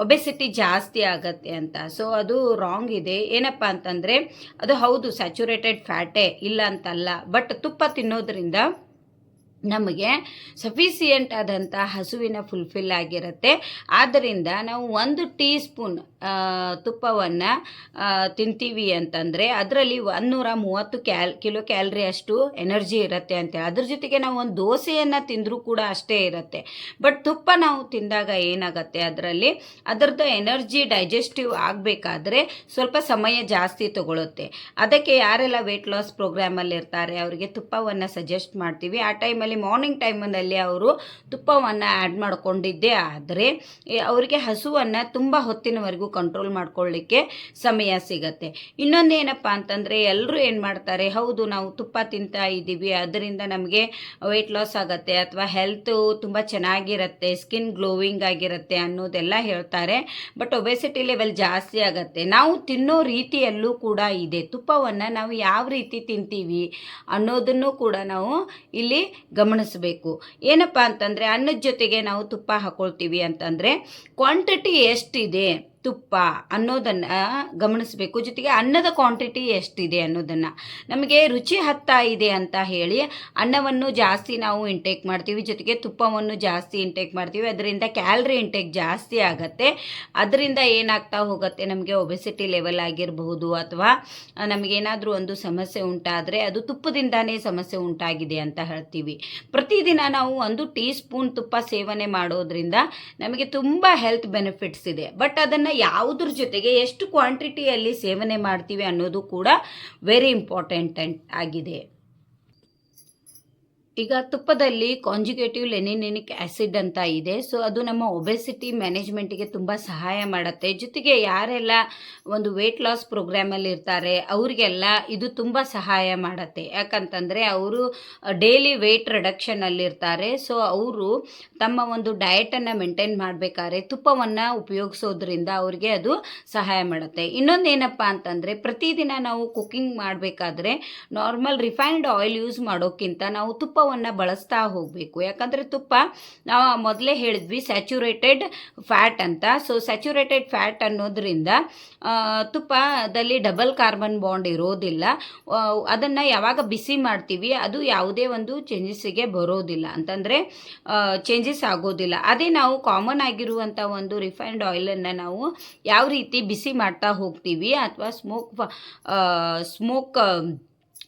ಒಬೆಸಿಟಿ ಜಾಸ್ತಿ ಆಗತ್ತೆ ಅಂತ. ಸೊ ಅದು ರಾಂಗ್ ಇದೆ. ಏನಪ್ಪ ಅಂತಂದರೆ, ಅದು ಹೌದು ಸ್ಯಾಚುರೇಟೆಡ್ ಫ್ಯಾಟೇ ಇಲ್ಲ ಅಂತಲ್ಲ ಬಟ್ ತುಪ್ಪ ತಿನ್ನೋದ್ರಿಂದ ನಮಗೆ ಸಫಿಸಿಯೆಂಟ್ ಆದಂಥ ಹಸುವಿನ ಫುಲ್ಫಿಲ್ ಆಗಿರುತ್ತೆ. ಆದ್ದರಿಂದ ನಾವು ಒಂದು ಟೀ ಸ್ಪೂನ್ ತುಪ್ಪವನ್ನು ತಿಂತೀವಿ ಅಂತಂದರೆ ಅದರಲ್ಲಿ ಒಂದೂರ ಮೂವತ್ತು ಕ್ಯಾಲ್, ಕಿಲೋ ಕ್ಯಾಲ್ರಿ ಅಷ್ಟು ಎನರ್ಜಿ ಇರುತ್ತೆ ಅಂತೇಳಿ ಅದ್ರ ಜೊತೆಗೆ ನಾವು ಒಂದು ದೋಸೆಯನ್ನು ತಿಂದರೂ ಕೂಡ ಅಷ್ಟೇ ಇರುತ್ತೆ. ಬಟ್ ತುಪ್ಪ ನಾವು ತಿಂದಾಗ ಏನಾಗುತ್ತೆ ಅದರಲ್ಲಿ? ಅದರದ್ದು ಎನರ್ಜಿ ಡೈಜೆಸ್ಟಿವ್ ಆಗಬೇಕಾದ್ರೆ ಸ್ವಲ್ಪ ಸಮಯ ಜಾಸ್ತಿ ತಗೊಳುತ್ತೆ. ಅದಕ್ಕೆ ಯಾರೆಲ್ಲ ವೆಯ್ಟ್ ಲಾಸ್ ಪ್ರೋಗ್ರಾಮಲ್ಲಿ ಇರ್ತಾರೆ, ಅವರಿಗೆ ತುಪ್ಪವನ್ನು ಸಜೆಸ್ಟ್ ಮಾಡ್ತೀವಿ. ಆ ಟೈಮಲ್ಲಿ ಮಾರ್ನಿಂಗ್ ಟೈಮಲ್ಲಿ ಅವರು ತುಪ್ಪವನ್ನು ಆ್ಯಡ್ ಮಾಡಿಕೊಂಡಿದ್ದೇ ಆದರೆ ಅವರಿಗೆ ಹಸುವನ್ನು ತುಂಬ ಹೊತ್ತಿನವರೆಗೂ ಕಂಟ್ರೋಲ್ ಮಾಡ್ಕೊಳ್ಳಿಕ್ಕೆ ಸಮಯ ಸಿಗತ್ತೆ. ಇನ್ನೊಂದು ಏನಪ್ಪ ಅಂತಂದರೆ ಎಲ್ಲರೂ ಏನು ಮಾಡ್ತಾರೆ, ಹೌದು ನಾವು ತುಪ್ಪ ತಿಂತಾ ಇದ್ದೀವಿ, ಅದರಿಂದ ನಮಗೆ ವೆಯ್ಟ್ ಲಾಸ್ ಆಗುತ್ತೆ ಅಥವಾ ಹೆಲ್ತು ತುಂಬ ಚೆನ್ನಾಗಿರುತ್ತೆ ಸ್ಕಿನ್ ಗ್ಲೋವಿಂಗ್ ಆಗಿರುತ್ತೆ ಅನ್ನೋದೆಲ್ಲ ಹೇಳ್ತಾರೆ. ಬಟ್ ಒಬೆಸಿಟಿ ಲೆವೆಲ್ ಜಾಸ್ತಿ ಆಗುತ್ತೆ. ನಾವು ತಿನ್ನೋ ರೀತಿಯಲ್ಲೂ ಕೂಡ ಇದೆ. ತುಪ್ಪವನ್ನು ನಾವು ಯಾವ ರೀತಿ ತಿಂತೀವಿ ಅನ್ನೋದನ್ನು ಕೂಡ ನಾವು ಇಲ್ಲಿ ಗಮನಿಸಬೇಕು. ಏನಪ್ಪ ಅಂತಂದರೆ ಅನ್ನದ ಜೊತೆಗೆ ನಾವು ತುಪ್ಪ ಹಾಕೊಳ್ತೀವಿ ಅಂತಂದರೆ ಕ್ವಾಂಟಿಟಿ ಎಷ್ಟಿದೆ? ತುಪ್ಪ ಅನ್ನೋದನ್ನು ಗಮನಿಸಬೇಕು. ಜೊತೆಗೆ ಅನ್ನದ ಕ್ವಾಂಟಿಟಿ ಎಷ್ಟಿದೆ ಅನ್ನೋದನ್ನು. ನಮಗೆ ರುಚಿ ಹತ್ತಾ ಇದೆ ಅಂತ ಹೇಳಿ ಅನ್ನವನ್ನು ಜಾಸ್ತಿ ನಾವು ಇಂಟೇಕ್ ಮಾಡ್ತೀವಿ. ಜೊತೆಗೆ ತುಪ್ಪವನ್ನು ಜಾಸ್ತಿ ಇಂಟೇಕ್ ಮಾಡ್ತೀವಿ. ಅದರಿಂದ ಕ್ಯಾಲ್ರಿ ಇಂಟೇಕ್ ಜಾಸ್ತಿ ಆಗುತ್ತೆ. ಅದರಿಂದ ಏನಾಗ್ತಾ ಹೋಗುತ್ತೆ? ನಮಗೆ ಒಬೆಸಿಟಿ ಲೆವೆಲ್ ಆಗಿರಬಹುದು ಅಥವಾ ನಮಗೇನಾದರೂ ಒಂದು ಸಮಸ್ಯೆ ಉಂಟಾದರೆ ಅದು ತುಪ್ಪದಿಂದಾನೇ ಸಮಸ್ಯೆ ಉಂಟಾಗಿದೆ ಅಂತ ಹೇಳ್ತೀವಿ. ಪ್ರತಿದಿನ ನಾವು ಒಂದು ಟೀ ಸ್ಪೂನ್ ತುಪ್ಪ ಸೇವನೆ ಮಾಡೋದ್ರಿಂದ ನಮಗೆ ತುಂಬ ಹೆಲ್ತ್ ಬೆನಿಫಿಟ್ಸ್ ಇದೆ. ಬಟ್ ಅದನ್ನು ಯಾವುದ್ರ ಜೊತೆಗೆ ಎಷ್ಟು ಕ್ವಾಂಟಿಟಿಯಲ್ಲಿ ಸೇವನೆ ಮಾಡ್ತೀವಿ ಅನ್ನೋದು ಕೂಡ ವೆರಿ ಇಂಪಾರ್ಟೆಂಟ್ ಆಗಿದೆ. ಈಗ ತುಪ್ಪದಲ್ಲಿ ಕಾಂಜುಗೇಟಿವ್ ಲೆನಿನೆನಿಕ್ ಆ್ಯಸಿಡ್ ಅಂತ ಇದೆ. ಸೊ ಅದು ನಮ್ಮ ಒಬೆಸಿಟಿ ಮ್ಯಾನೇಜ್ಮೆಂಟಿಗೆ ತುಂಬ ಸಹಾಯ ಮಾಡುತ್ತೆ. ಜೊತೆಗೆ ಯಾರೆಲ್ಲ ಒಂದು ವೆಯ್ಟ್ ಲಾಸ್ ಪ್ರೋಗ್ರಾಮಲ್ಲಿ ಇರ್ತಾರೆ, ಅವರಿಗೆಲ್ಲ ಇದು ತುಂಬ ಸಹಾಯ ಮಾಡುತ್ತೆ. ಯಾಕಂತಂದರೆ ಅವರು ಡೈಲಿ ವೆಯ್ಟ್ ರಿಡಕ್ಷನಲ್ಲಿರ್ತಾರೆ ಸೊ ಅವರು ತಮ್ಮ ಒಂದು ಡಯಟನ್ನು ಮೇಂಟೈನ್ ಮಾಡಬೇಕಾದ್ರೆ ತುಪ್ಪವನ್ನು ಉಪಯೋಗಿಸೋದ್ರಿಂದ ಅವ್ರಿಗೆ ಅದು ಸಹಾಯ ಮಾಡುತ್ತೆ. ಇನ್ನೊಂದು ಏನಪ್ಪ ಅಂತಂದರೆ ಪ್ರತಿದಿನ ನಾವು ಕುಕ್ಕಿಂಗ್ ಮಾಡಬೇಕಾದ್ರೆ ನಾರ್ಮಲ್ ರಿಫೈನ್ಡ್ ಆಯಿಲ್ ಯೂಸ್ ಮಾಡೋಕ್ಕಿಂತ ನಾವು ತುಪ್ಪ ತುಪ್ಪವನ್ನು ಬಳಸ್ತಾ ಹೋಗಬೇಕು. ಯಾಕಂದರೆ ತುಪ್ಪ ನಾವು ಮೊದಲೇ ಹೇಳಿದ್ವಿ ಸ್ಯಾಚುರೇಟೆಡ್ ಫ್ಯಾಟ್ ಅಂತ. ಸೊ ಸ್ಯಾಚುರೇಟೆಡ್ ಫ್ಯಾಟ್ ಅನ್ನೋದ್ರಿಂದ ತುಪ್ಪದಲ್ಲಿ ಡಬಲ್ ಕಾರ್ಬನ್ ಬಾಂಡ್ ಇರೋದಿಲ್ಲ. ಅದನ್ನು ಯಾವಾಗ ಬಿಸಿ ಮಾಡ್ತೀವಿ, ಅದು ಯಾವುದೇ ಒಂದು ಚೇಂಜಸ್ಸಿಗೆ ಬರೋದಿಲ್ಲ. ಅಂತಂದರೆ ಚೇಂಜಸ್ ಆಗೋದಿಲ್ಲ. ಅದೇ ನಾವು ಕಾಮನ್ ಆಗಿರುವಂಥ ಒಂದು ರಿಫೈನ್ಡ್ ಆಯಿಲನ್ನು ನಾವು ಯಾವ ರೀತಿ ಬಿಸಿ ಮಾಡ್ತಾ ಹೋಗ್ತೀವಿ, ಅಥವಾ ಸ್ಮೋಕ್ ಸ್ಮೋಕ್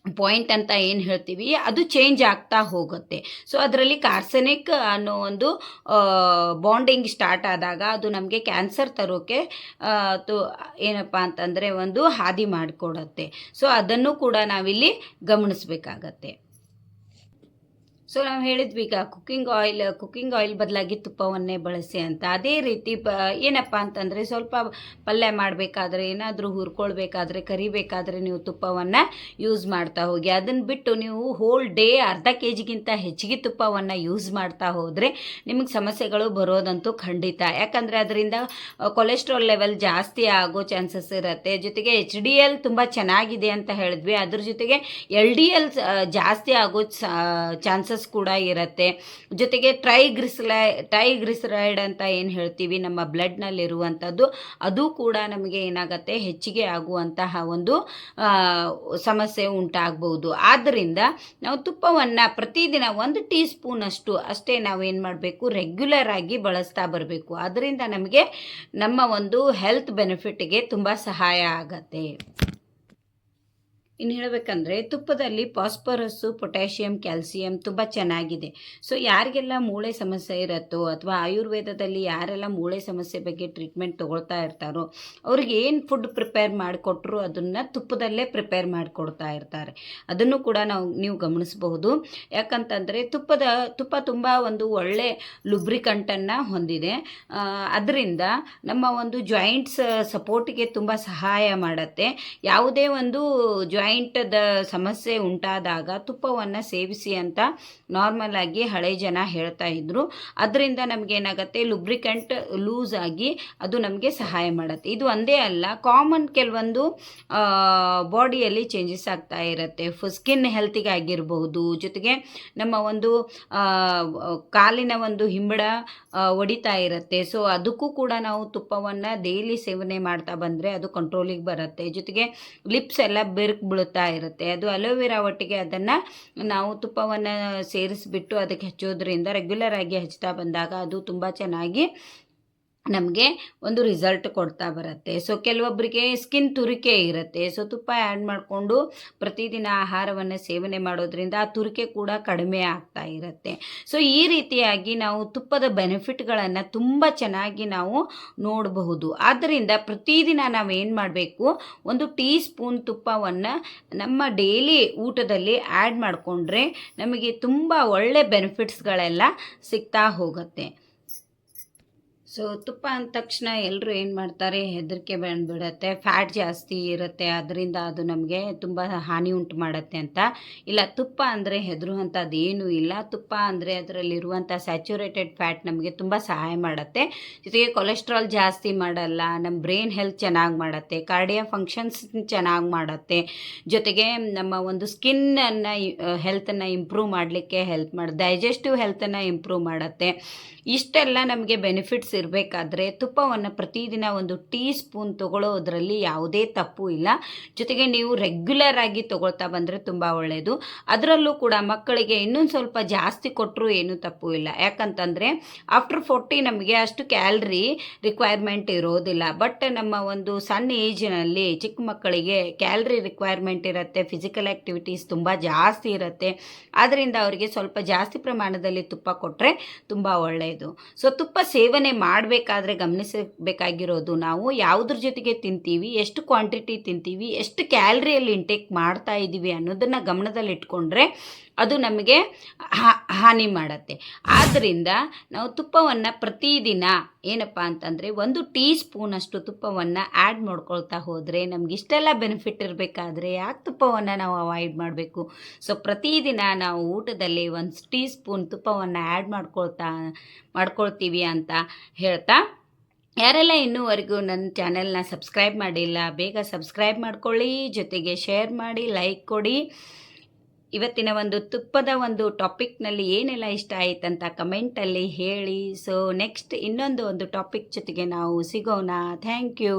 ಪಾಯಿಂಟ್ ಅಂತ ಏನು ಹೇಳ್ತೀವಿ, ಅದು ಚೇಂಜ್ ಆಗ್ತಾ ಹೋಗುತ್ತೆ. ಸೊ ಅದರಲ್ಲಿ ಕಾರ್ಸನಿಕ್ ಅನ್ನೋ ಒಂದು ಬಾಂಡಿಂಗ್ ಸ್ಟಾರ್ಟ್ ಆದಾಗ ಅದು ನಮಗೆ ಕ್ಯಾನ್ಸರ್ ತರೋಕೆ ತು, ಏನಪ್ಪ ಅಂತಂದರೆ ಒಂದು ಹಾದಿ ಮಾಡಿಕೊಡತ್ತೆ. ಸೊ ಅದನ್ನು ಕೂಡ ನಾವಿಲ್ಲಿ ಗಮನಿಸಬೇಕಾಗತ್ತೆ. ಸೊ ನಾವು ಹೇಳಿದ್ವಿ ಈಗ ಕುಕ್ಕಿಂಗ್ ಆಯಿಲ್ ಕುಕ್ಕಿಂಗ್ ಆಯಿಲ್ ಬದಲಾಗಿ ತುಪ್ಪವನ್ನೇ ಬಳಸಿ ಅಂತ. ಅದೇ ರೀತಿ ಬ, ಏನಪ್ಪ ಅಂತಂದರೆ ಸ್ವಲ್ಪ ಪಲ್ಯ ಮಾಡಬೇಕಾದ್ರೆ ಏನಾದರೂ ಹುರ್ಕೊಳ್ಬೇಕಾದ್ರೆ, ಕರಿಬೇಕಾದ್ರೆ ನೀವು ತುಪ್ಪವನ್ನು ಯೂಸ್ ಮಾಡ್ತಾ ಹೋಗಿ. ಅದನ್ನು ಬಿಟ್ಟು ನೀವು ಹೋಲ್ ಡೇ ಅರ್ಧ ಕೆ ಜಿಗಿಂತ ಹೆಚ್ಚಿಗೆ ತುಪ್ಪವನ್ನು ಯೂಸ್ ಮಾಡ್ತಾ ಹೋದರೆ ನಿಮಗೆ ಸಮಸ್ಯೆಗಳು ಬರೋದಂತೂ ಖಂಡಿತ. ಯಾಕಂದರೆ ಅದರಿಂದ ಕೊಲೆಸ್ಟ್ರಾಲ್ ಲೆವೆಲ್ ಜಾಸ್ತಿ ಆಗೋ ಚಾನ್ಸಸ್ ಇರುತ್ತೆ. ಜೊತೆಗೆ ಎಚ್ ಡಿ ಎಲ್ ತುಂಬ ಚೆನ್ನಾಗಿದೆ ಅಂತ ಹೇಳಿದ್ವಿ. ಅದ್ರ ಜೊತೆಗೆ ಎಲ್ ಡಿ ಎಲ್ ಜಾಸ್ತಿ ಆಗೋ ಚಾನ್ಸಸ್ ಕೂಡ ಇರುತ್ತೆ. ಜೊತೆಗೆ ಟ್ರೈಗ್ರಿಸ್ಲೈ, ಟ್ರೈಗ್ರಿಸರೈಡ್ ಅಂತ ಏನು ಹೇಳ್ತೀವಿ, ನಮ್ಮ ಬ್ಲಡ್ನಲ್ಲಿರುವಂಥದ್ದು, ಅದು ಕೂಡ ನಮಗೆ ಏನಾಗುತ್ತೆ, ಹೆಚ್ಚಿಗೆ ಆಗುವಂತಹ ಒಂದು ಸಮಸ್ಯೆ ಉಂಟಾಗಬಹುದು ಆದ್ದರಿಂದ ನಾವು ತುಪ್ಪವನ್ನು ಪ್ರತಿದಿನ ಒಂದು ಟೀ ಸ್ಪೂನಷ್ಟು ಅಷ್ಟೇ ನಾವು ಏನು ಮಾಡಬೇಕು, ರೆಗ್ಯುಲರ್ ಆಗಿ ಬಳಸ್ತಾ ಬರಬೇಕು. ಅದರಿಂದ ನಮಗೆ ನಮ್ಮ ಒಂದು ಹೆಲ್ತ್ ಬೆನಿಫಿಟ್ಗೆ ತುಂಬ ಸಹಾಯ ಆಗತ್ತೆ. ಇನ್ನು ಹೇಳಬೇಕಂದ್ರೆ ತುಪ್ಪದಲ್ಲಿ ಫಾಸ್ಫರಸ್ಸು, ಪೊಟ್ಯಾಷಿಯಂ, ಕ್ಯಾಲ್ಸಿಯಂ ತುಂಬ ಚೆನ್ನಾಗಿದೆ. ಸೊ ಯಾರಿಗೆಲ್ಲ ಮೂಳೆ ಸಮಸ್ಯೆ ಇರುತ್ತೋ ಅಥವಾ ಆಯುರ್ವೇದದಲ್ಲಿ ಯಾರೆಲ್ಲ ಮೂಳೆ ಸಮಸ್ಯೆ ಬಗ್ಗೆ ಟ್ರೀಟ್ಮೆಂಟ್ ತೊಗೊಳ್ತಾ ಇರ್ತಾರೋ, ಅವ್ರಿಗೆ ಏನು ಫುಡ್ ಪ್ರಿಪೇರ್ ಮಾಡಿಕೊಟ್ರು ಅದನ್ನು ತುಪ್ಪದಲ್ಲೇ ಪ್ರಿಪೇರ್ ಮಾಡಿಕೊಡ್ತಾ ಇರ್ತಾರೆ. ಅದನ್ನು ಕೂಡ ನಾವು, ನೀವು ಗಮನಿಸಬಹುದು. ಯಾಕಂತಂದರೆ ತುಪ್ಪದ, ತುಪ್ಪ ತುಂಬ ಒಂದು ಒಳ್ಳೆ ಲುಬ್ರಿಕಂಟನ್ನು ಹೊಂದಿದೆ. ಅದರಿಂದ ನಮ್ಮ ಒಂದು ಜಾಯಿಂಟ್ಸ್ ಸಪೋರ್ಟಿಗೆ ತುಂಬ ಸಹಾಯ ಮಾಡುತ್ತೆ. ಯಾವುದೇ ಒಂದು ಜಾಯಿಂಟದ ಸಮಸ್ಯೆ ಉಂಟಾದಾಗ ತುಪ್ಪವನ್ನು ಸೇವಿಸಿ ಅಂತ ನಾರ್ಮಲ್ ಆಗಿ ಹಳೆ ಜನ ಹೇಳ್ತಾ ಇದ್ರು. ಅದರಿಂದ ನಮಗೇನಾಗತ್ತೆ ಲುಬ್ರಿಕೆಂಟ್ ಲೂಸ್ ಆಗಿ ಅದು ನಮಗೆ ಸಹಾಯ ಮಾಡುತ್ತೆ. ಇದು ಒಂದೇ ಅಲ್ಲ ಕಾಮನ್ ಕೆಲವೊಂದು ಬಾಡಿಯಲ್ಲಿ ಚೇಂಜಸ್ ಆಗ್ತಾ ಇರುತ್ತೆ. ಸ್ಕಿನ್ ಹೆಲ್ತಿಗೆ ಆಗಿರಬಹುದು, ಜೊತೆಗೆ ನಮ್ಮ ಒಂದು ಕಾಲಿನ ಒಂದು ಹಿಂಬಡ ಒಡಿತಾ ಇರುತ್ತೆ. ಸೊ ಅದಕ್ಕೂ ಕೂಡ ನಾವು ತುಪ್ಪವನ್ನು ಡೈಲಿ ಸೇವನೆ ಮಾಡ್ತಾ ಬಂದರೆ ಅದು ಕಂಟ್ರೋಲಿಗೆ ಬರುತ್ತೆ. ಜೊತೆಗೆ ಲಿಪ್ಸ್ ಎಲ್ಲ ಬೆರಕು ಬೀಳುತ್ತಾ ಇರುತ್ತೆ. ಅದು ಅಲೋವೆರಾ ಒಟ್ಟಿಗೆ ಅದನ್ನು ನಾವು ತುಪ್ಪವನ್ನು ಸೇರಿಸಿಬಿಟ್ಟು ಅದಕ್ಕೆ ಹಚ್ಚೋದ್ರಿಂದ ರೆಗ್ಯುಲರ್ ಆಗಿ ಹಚ್ತಾ ಬಂದಾಗ ಅದು ತುಂಬ ಚೆನ್ನಾಗಿ ನಮಗೆ ಒಂದು ರಿಸಲ್ಟ್ ಕೊಡ್ತಾ ಬರುತ್ತೆ. ಸೊ ಕೆಲವೊಬ್ಬರಿಗೆ ಸ್ಕಿನ್ ತುರಿಕೆ ಇರುತ್ತೆ. ಸೊ ತುಪ್ಪ ಆ್ಯಡ್ ಮಾಡಿಕೊಂಡು ಪ್ರತಿದಿನ ಆಹಾರವನ್ನು ಸೇವನೆ ಮಾಡೋದ್ರಿಂದ ಆ ತುರಿಕೆ ಕೂಡ ಕಡಿಮೆ ಆಗ್ತಾ ಇರುತ್ತೆ. ಸೊ ಈ ರೀತಿಯಾಗಿ ನಾವು ತುಪ್ಪದ ಬೆನಿಫಿಟ್ಗಳನ್ನು ತುಂಬ ಚೆನ್ನಾಗಿ ನಾವು ನೋಡಬಹುದು. ಆದ್ದರಿಂದ ಪ್ರತಿದಿನ ನಾವು ಏನು ಮಾಡಬೇಕು? ಒಂದು ಟೀ ಸ್ಪೂನ್ ತುಪ್ಪವನ್ನು ನಮ್ಮ ಡೈಲಿ ಊಟದಲ್ಲಿ ಆ್ಯಡ್ ಮಾಡಿಕೊಂಡ್ರೆ ನಮಗೆ ತುಂಬ ಒಳ್ಳೆ ಬೆನಿಫಿಟ್ಸ್ಗಳೆಲ್ಲ ಸಿಗ್ತಾ ಹೋಗುತ್ತೆ. ಸೊ ತುಪ್ಪ ಅಂದ ತಕ್ಷಣ ಎಲ್ಲರೂ ಏನು ಮಾಡ್ತಾರೆ? ಹೆದರಿಕೆ ಬಂದುಬಿಡತ್ತೆ. ಫ್ಯಾಟ್ ಜಾಸ್ತಿ ಇರುತ್ತೆ. ಅದರಿಂದ ಅದು ನಮಗೆ ತುಂಬ ಹಾನಿ ಉಂಟು ಮಾಡುತ್ತೆ ಅಂತ. ಇಲ್ಲ, ತುಪ್ಪ ಅಂದರೆ ಹೆದರುವಂಥದ್ದು ಏನೂ ಇಲ್ಲ. ತುಪ್ಪ ಅಂದರೆ ಅದರಲ್ಲಿರುವಂಥ ಸ್ಯಾಚುರೇಟೆಡ್ ಫ್ಯಾಟ್ ನಮಗೆ ತುಂಬ ಸಹಾಯ ಮಾಡುತ್ತೆ. ಜೊತೆಗೆ ಕೊಲೆಸ್ಟ್ರಾಲ್ ಜಾಸ್ತಿ ಮಾಡಲ್ಲ. ನಮ್ಮ ಬ್ರೈನ್ ಹೆಲ್ತ್ ಚೆನ್ನಾಗಿ ಮಾಡುತ್ತೆ. ಕಾರ್ಡಿಯಾ ಫಂಕ್ಷನ್ಸ್ ಚೆನ್ನಾಗಿ ಮಾಡುತ್ತೆ. ಜೊತೆಗೆ ನಮ್ಮ ಒಂದು ಸ್ಕಿನ್ನನ್ನು ಹೆಲ್ತನ್ನು ಇಂಪ್ರೂವ್ ಮಾಡಲಿಕ್ಕೆ ಹೆಲ್ಪ್ ಮಾಡಿ ಡೈಜೆಸ್ಟಿವ್ ಹೆಲ್ತನ್ನು ಇಂಪ್ರೂವ್ ಮಾಡುತ್ತೆ. ಇಷ್ಟೆಲ್ಲ ನಮಗೆ ಬೆನಿಫಿಟ್ಸ್ ಇರಬೇಕಾದ್ರೆ ತುಪ್ಪವನ್ನು ಪ್ರತಿದಿನ ಒಂದು ಟೀ ಸ್ಪೂನ್ ತಗೊಳ್ಳೋದ್ರಲ್ಲಿ ಯಾವುದೇ ತಪ್ಪು ಇಲ್ಲ. ಜೊತೆಗೆ ನೀವು ರೆಗ್ಯುಲರ್ ಆಗಿ ತಗೊಳ್ತಾ ಬಂದರೆ ತುಂಬ ಒಳ್ಳೆಯದು ಅದರಲ್ಲೂ ಕೂಡ ಮಕ್ಕಳಿಗೆ ಇನ್ನೊಂದು ಸ್ವಲ್ಪ ಜಾಸ್ತಿ ಕೊಟ್ಟರು ಏನೂ ತಪ್ಪು ಇಲ್ಲ. ಯಾಕಂತಂದರೆ ಆಫ್ಟರ್ ಫೋರ್ಟಿ ನಮಗೆ ಅಷ್ಟು ಕ್ಯಾಲ್ರಿ ರಿಕ್ವೈರ್ಮೆಂಟ್ ಇರೋದಿಲ್ಲ. ಬಟ್ ನಮ್ಮ ಒಂದು ಸಣ್ಣ ಏಜಿನಲ್ಲಿ ಚಿಕ್ಕ ಮಕ್ಕಳಿಗೆ ಕ್ಯಾಲ್ರಿ ರಿಕ್ವೈರ್ಮೆಂಟ್ ಇರುತ್ತೆ ಫಿಸಿಕಲ್ ಆ್ಯಕ್ಟಿವಿಟೀಸ್ ತುಂಬ ಜಾಸ್ತಿ ಇರುತ್ತೆ. ಆದ್ದರಿಂದ ಅವರಿಗೆ ಸ್ವಲ್ಪ ಜಾಸ್ತಿ ಪ್ರಮಾಣದಲ್ಲಿ ತುಪ್ಪ ಕೊಟ್ಟರೆ ತುಂಬ ಒಳ್ಳೆಯದು ಸೊ ತುಪ್ಪ ಸೇವನೆ ಮಾಡಬೇಕಾದ್ರೆ ಗಮನಿಸಬೇಕಾಗಿರೋದು, ನಾವು ಯಾವುದ್ರ ಜೊತೆಗೆ ತಿಂತೀವಿ, ಎಷ್ಟು ಕ್ವಾಂಟಿಟಿ ತಿಂತೀವಿ, ಎಷ್ಟು ಕ್ಯಾಲ್ರಿಯಲ್ಲಿ ಇಂಟೇಕ್ ಮಾಡ್ತಾ ಇದ್ದೀವಿ ಅನ್ನೋದನ್ನು ಗಮನದಲ್ಲಿ ಇಟ್ಕೊಂಡ್ರೆ ಅದು ನಮಗೆ ಹಾನಿ ಮಾಡುತ್ತೆ. ಆದ್ದರಿಂದ ನಾವು ತುಪ್ಪವನ್ನು ಪ್ರತಿದಿನ ಏನಪ್ಪ ಅಂತಂದರೆ ಒಂದು ಟೀ ಸ್ಪೂನಷ್ಟು ತುಪ್ಪವನ್ನು ಆ್ಯಡ್ ಮಾಡ್ಕೊಳ್ತಾ ಹೋದರೆ ನಮ್ಗೆ ಇಷ್ಟೆಲ್ಲ ಬೆನಿಫಿಟ್ ಇರಬೇಕಾದ್ರೆ ಯಾಕೆ ತುಪ್ಪವನ್ನು ನಾವು ಅವಾಯ್ಡ್ ಮಾಡಬೇಕು? ಸೊ ಪ್ರತಿದಿನ ನಾವು ಊಟದಲ್ಲಿ ಒಂದು ಟೀ ಸ್ಪೂನ್ ತುಪ್ಪವನ್ನು ಆ್ಯಡ್ ಮಾಡ್ಕೊಳ್ತಾ, ಮಾಡ್ಕೊಳ್ತೀವಿ ಅಂತ ಹೇಳ್ತಾ, ಯಾರೆಲ್ಲ ಇನ್ನೂವರೆಗೂ ನನ್ನ ಚಾನೆಲ್ನ ಸಬ್ಸ್ಕ್ರೈಬ್ ಮಾಡಿಲ್ಲ, ಬೇಗ ಸಬ್ಸ್ಕ್ರೈಬ್ ಮಾಡ್ಕೊಳ್ಳಿ, ಜೊತೆಗೆ ಶೇರ್ ಮಾಡಿ ಲೈಕ್ ಕೊಡಿ. ಇವತ್ತಿನ ಒಂದು ತುಪ್ಪದ ಒಂದು ಟಾಪಿಕ್ನಲ್ಲಿ ಏನೆಲ್ಲ ಇಷ್ಟ ಆಯ್ತಂತ ಕಮೆಂಟಲ್ಲಿ ಹೇಳಿ. ಸೊ ನೆಕ್ಸ್ಟ್ ಇನ್ನೊಂದು ಒಂದು ಟಾಪಿಕ್ ಜೊತೆಗೆ ನಾವು ಸಿಗೋಣ. Thank you